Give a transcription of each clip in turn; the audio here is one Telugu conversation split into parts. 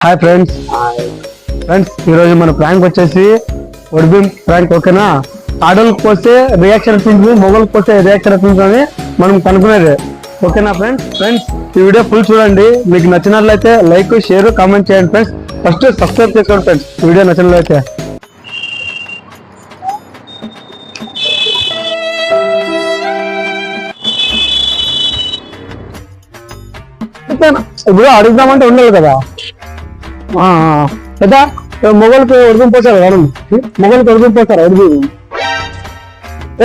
హాయ్ ఫ్రెండ్స్ ఫ్రెండ్స్ ఈరోజు మన ప్రాంక్ వచ్చేసి ఒడిబిం ప్రాంక్ ఓకేనా ఆడోళ్ళకి పోస్తే రియాక్షన్ ఎట్లుంటుంది మొగోళ్ళకి పోస్తే రియాక్షన్ ఎట్లుంటుంది మనం కనుక్కునేది. ఓకేనా ఫ్రెండ్స్ ఫ్రెండ్స్ ఈ వీడియో ఫుల్ చూడండి. మీకు నచ్చినట్లయితే లైక్ షేర్ కామెంట్ చేయండి ఫ్రెండ్స్ ఫస్ట్ సబ్స్క్రైబ్ చేసుకోండి ఫ్రెండ్స్ వీడియో నచ్చినట్లయితే. ఇప్పుడు అడుగుదామంటే ఉండాలి కదా? కదా మొగలకు ఉడుకుని పోతారు వరుణ్ మొగలకు ఉడుకుని పోతారు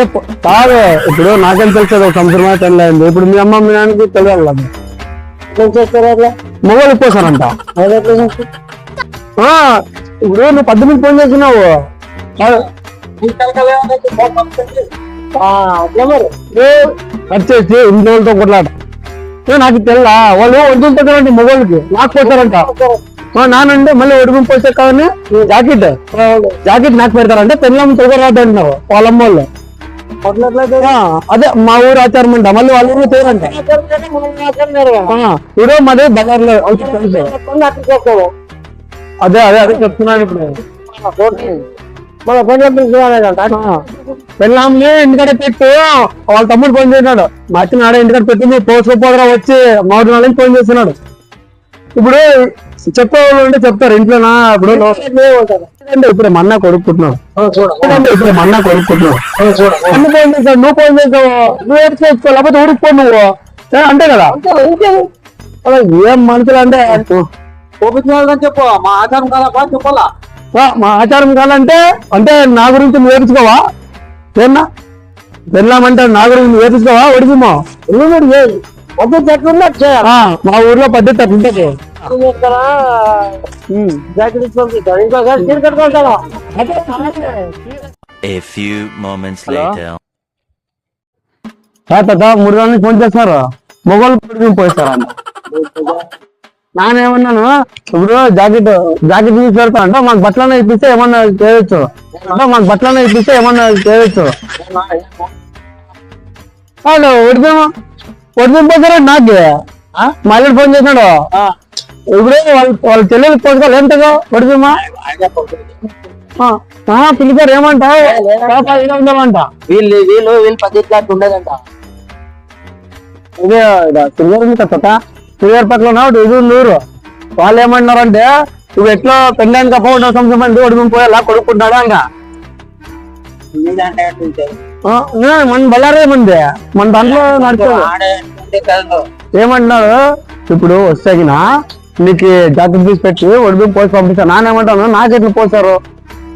పో- కాదే ఇప్పుడు నాకేం తెలుసు ఒక సంవత్సరం అయితే అయింది. ఇప్పుడు మీ అమ్మ మీ నాన్నకి తెలియాలి మొగలు పోసారంట. ఆ, ఇప్పుడు నువ్వు పద్దెనిమిది ఫోన్ ఏ, వచ్చేసి ఇంట్లో కొట్లాట నాకు తెల్లా. వాళ్ళు వదులుతారంటే మొగోళ్ళకి. నాకు పోతారంట మా నాన్నంటే మళ్ళీ ఒడుగుని పోసే కాదని జాకెట్? జాకెట్ నాకు పెడతారంటే పెళ్ళం తొగరాదు అంటున్నావు వాళ్ళ. వాళ్ళు అదే మా ఊరు ఆచారం అంట మళ్ళీ వాళ్ళ ఊరు తేరంట మాది బజార్లో అవుతుంది తెలుసు. అదే అదే అదే చెప్తున్నాను ఇప్పుడు. మన పెళ్ళాంని ఇంటికాడ పెట్టు. వాళ్ళ తమ్ముడు ఫోన్ చేసినాడు. మా అచ్చిన ఆడ ఇంటికాడ పెట్టి నువ్వు పోసుకోపోదరా వచ్చి మూడు నాలుగు నుంచి ఫోన్ చేస్తున్నాడు ఇప్పుడు చెప్పేవాళ్ళు ఉంటే చెప్తారు ఇంట్లోనా? ఇప్పుడు అంటే ఇప్పుడు మన్నా కొడుకుంటున్నావు చూడండి ఇప్పుడు మన్నా కొడుకుంటున్నావు ఫోన్ చేసావు నువ్వు ఫోన్ చేసావు నువ్వు ఏడ్చుకోవచ్చు లేకపోతే ఊరికిపో నువ్వు. అంతే కదా? ఏం మనుషులు అంటే? చెప్పు. మా ఆచారం కదా చెప్పాలా? మా ఆచారం కావాలంటే అంటే నా గురించి నువ్వు ఏడ్చుకోవా? ఏమన్నా? వెళ్ళామంటే నా గురించి నువ్వు ఏడ్చుకోవా? ఒడిగిమో ఉన్నట్టు చేయాలి మా ఊర్లో పద్ధతి అట్లా ఉంటుంది ఉమ్. జాకెట్ పంపిస్తాడు ఇంకోసారి చీర కట్టుకుంటాను A few moments later. ఆ తాత మూడు రోజులు ఫోన్ చేస్తారు మొగోళ్ళు పొడిగి పోయిస్తారు? నానేమన్నాను ఇప్పుడు జాకెట్ జాకెట్ తీసి పెడతా అంటే మాకు బట్టలనే ఇప్పిస్తే ఏమన్నా చేయొచ్చు అంటే మాకు బట్టలనే ఇప్పిస్తే ఏమన్నా చేయొచ్చు హలో ఒడిపోయామా ఒడిపోతారా నాకు. మళ్ళీ ఫోన్ చేసినాడు. ఇప్పుడు వాళ్ళ వాళ్ళ చెల్లెలు పోసుకోవాలి ఏంటగా ఒడిపోమా పిలిచారు ఏమంటావు ఉందామంట వీళ్ళు వీళ్ళు వీళ్ళు అట్లా ఉండదంట. ఇదే సిల్వర్ ఉంది కదా సిల్వర్ పక్కన ఉన్నాడు ఇది నూరు వాళ్ళు ఏమన్నారంటే నువ్వు ఎట్లా పెళ్ళానికి అప్పుడు సంవత్సరం మంది ఒడిమి పోయేలా కొడుకుంటాడు అంట మన బళ్ళారే మంది మన దాంట్లో నడుచు. ఏమంటున్నారు? ఇప్పుడు వస్తేగిన నీకు జాకెట్ తీసి పెట్టి ఒడిమి పోసి పంపిస్తా. నానేమంటాను నాకు ఎట్లా పోసారు.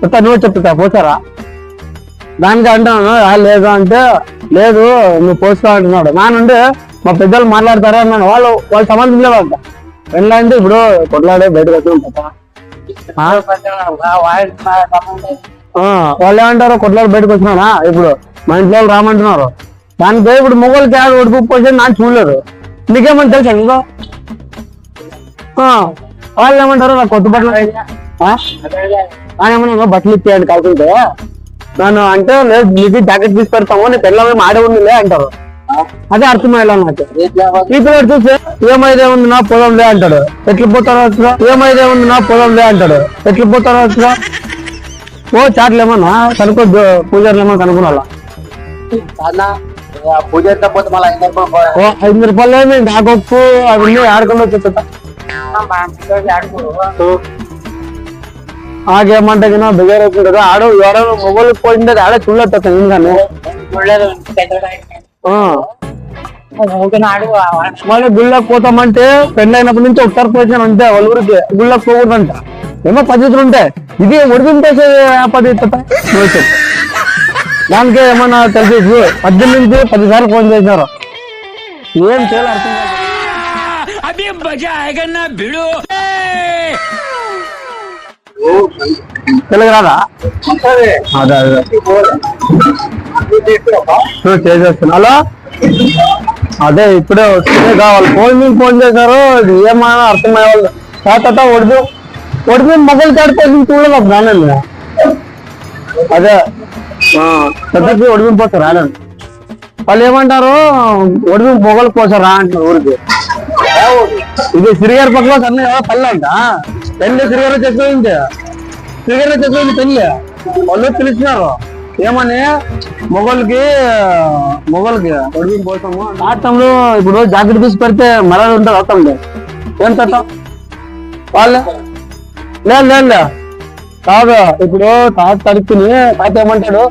చెప్తా నువ్వు చెప్తా పోసారా? దానికి అంటున్నాను "ఆ, లేదు అంటే లేదు నువ్వు పోసుకో అంటున్నాడు. నానుండి మా పెద్దలు మాట్లాడతారా అన్నాను. వాళ్ళు వాళ్ళు సంబంధం లేవంట పెళ్ళంటే ఇప్పుడు కొట్లాడే బయటకు మా తమ్ముడు. వాళ్ళు ఏమంటారు కొట్లాడి బయటకు వచ్చినానా ఇప్పుడు మా ఇంట్లో వాళ్ళు రామంటున్నారు. దానికి ఇప్పుడు మొగోళ్ళకి ఆడ ఒడుపు పోసి నాకు చూడలేదు. నీకేమని తెలుసు ఇంకో వాళ్ళు ఏమంటారు నాకు కొత్త బట్టలు ఏమన్నా బట్టలు ఇచ్చేయండి కాకుంటే. నన్ను అంటే లేదు నీకు జాకెట్ తీసి పెడతాము నీ పిల్లలు ఆడే ఉందిలే అంటారు. అదే అర్థమయ్యేలా నాకు? ఇప్పుడు ఈ చూస్తే ఏమైతే ఉంది నా పొలం లే అంటాడు. ఎట్లు పోతారో అసలు ఏమైతే ఉంది నా పొలం లే అంటాడు. ఎట్లు పోతారో ఓ చాట్లు ఏమన్నా కనుక్కో పూజారులేమో ఏమన్నా కనుక్కున్నా పూజ ఎంత పోతే మళ్ళీ ఐదు రూపాయలు పోయా. ఓ ఐదు రూపాయలు ఏమి నాకొప్పు అవన్నీ ఆడుకుండా వచ్చేస్తా. ఆగేమంటే కదా బిగర్ అవుతుంది కదా ఆడ ఎవరో మొబైల్ పోయింది ఆడ చూడలేదు వాడు. మళ్ళీ గుళ్ళకి పోతామంటే పెళ్ళి అయినప్పటి నుంచి ఒకసారి పోయినాను అంతే వాళ్ళ ఊరికి గుళ్ళకి పోకూడదంట. ఏమో పద్ధతులు ఉంటాయి. ఇది ఉడికింపేసే పద్ధతి. దానికే ఏమన్నా తెలిసి పద్దెనిమిది నుంచి పదిసార్లు ఫోన్ చేశారు ఏం చేయాలి తెలుగు రాదా అదే చేసేస్తున్నా. అదే ఇప్పుడే వస్తే కావాలి. ఫోన్ మీద ఫోన్ చేశారు. ఏమైనా అర్థమయ్యే వాళ్ళు తాత ఒడిపి ఒడిపి మొగలు కాడిపోయింది చూడలేదు అదే. పెద్దకి ఒడిపి పోతారు రాలేదు వాళ్ళు ఏమంటారు? ఒడిపి మొగలు పోసారా అంటారు ఊరికి. ఇది సిరిగారి పక్కన సన్న పల్లె అంట. పెళ్ళి సిరిగారు చేసుకోయింది సిరిగారు చేసుకోయింది పెళ్ళి. వాళ్ళు పిలిచినారు. ఏమని? మొగోళ్ళకి మొగోళ్ళకి ఒడికి పోతాము ఆటంలో ఇప్పుడు జాకెట్ తీసి పెడితే మరాలు ఉంటుంది అవుతాం ఏం చట్టం వాళ్ళే? లేదు లేదు కాదు ఇప్పుడు తాత తడుపుని తాత ఏమంటాడు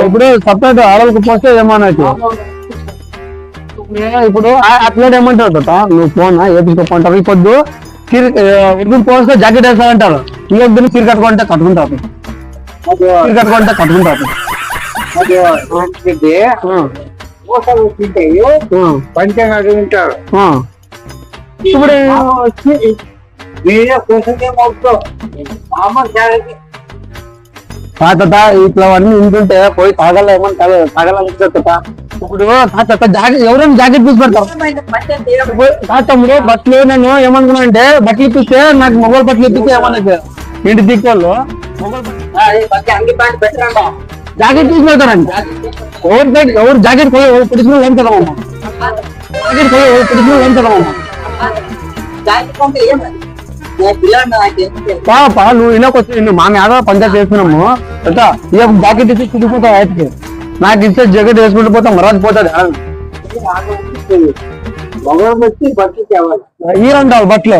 ఇప్పుడు సపరేట్ ఆడలకు పోస్తే ఏమన్నట్టు ఇప్పుడు అట్లా ఏమంటారు తాత నువ్వు ఫోన్ వేపించుకోమంటారు ఈ పొద్దు ఇప్పుడు పోస్తే జాకెట్ వేస్తారంటారు ఈ వద్దు చీర కట్టుకుంటే కట్టుకుంటారు చీర కట్టుకుంటే కట్టుకుంటారు పంచంగా. ఇప్పుడు తాత ఇట్లా అన్ని ఉంటుంటే పోయి తాగల ఏమని తాగల తాత ఇప్పుడు తాత జాకెట్ ఎవరైనా జాకెట్ తీసి పెడతారు. ఇప్పుడు తాతమ్ముడు బట్టలు నేను ఏమనుకున్నా అంటే బట్టలు ఇప్పిస్తే నాకు మొగలు బట్టలు ఇప్పిస్తే ఏమన్నా ఇంటి దిక్కోళ్ళు జాకెట్ తీసి పెడతారండి ఎవరు ఎవరు జాకెట్ పోయి ఎవరు పిడిచిన ఏం చదవమ్మా జాకెట్ పోయి ఎవరు పిడిచిన ఏం చదవమ్మా పాప నువ్వు ఇలాకొచ్చి మా మీద పంచాయతీ చేస్తున్నాము. ఈ ఇక జాకెట్ ఇచ్చి చుట్టుకుపోతావు ఆయనకి. నాకు ఇచ్చే జాకెట్ వేసుకుంటూ పోతాం మరాజ్ పోతుంది మగవాళ్ళు వచ్చి ఈరంటావు బట్టలు?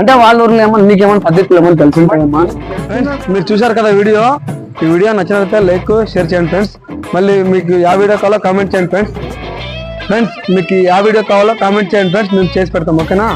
అంటే వాళ్ళ ఊర్లో ఏమన్నా నీకేమన్నా పద్ధతులు ఏమన్నా తెలుసుంటాయమ్మా? మీరు చూసారు కదా వీడియో? ఈ వీడియో నచ్చినట్లయితే లైక్ షేర్ చేయండి ఫ్రెండ్స్. మళ్ళీ మీకు ఆ వీడియో కావాలో కామెంట్ చేయండి ఫ్రెండ్స్. ఫ్రెండ్స్ మీకు ఆ వీడియో కావాలో కామెంట్ చేయండి ఫ్రెండ్స్ మేము చేసి పెడతాం ఓకేనా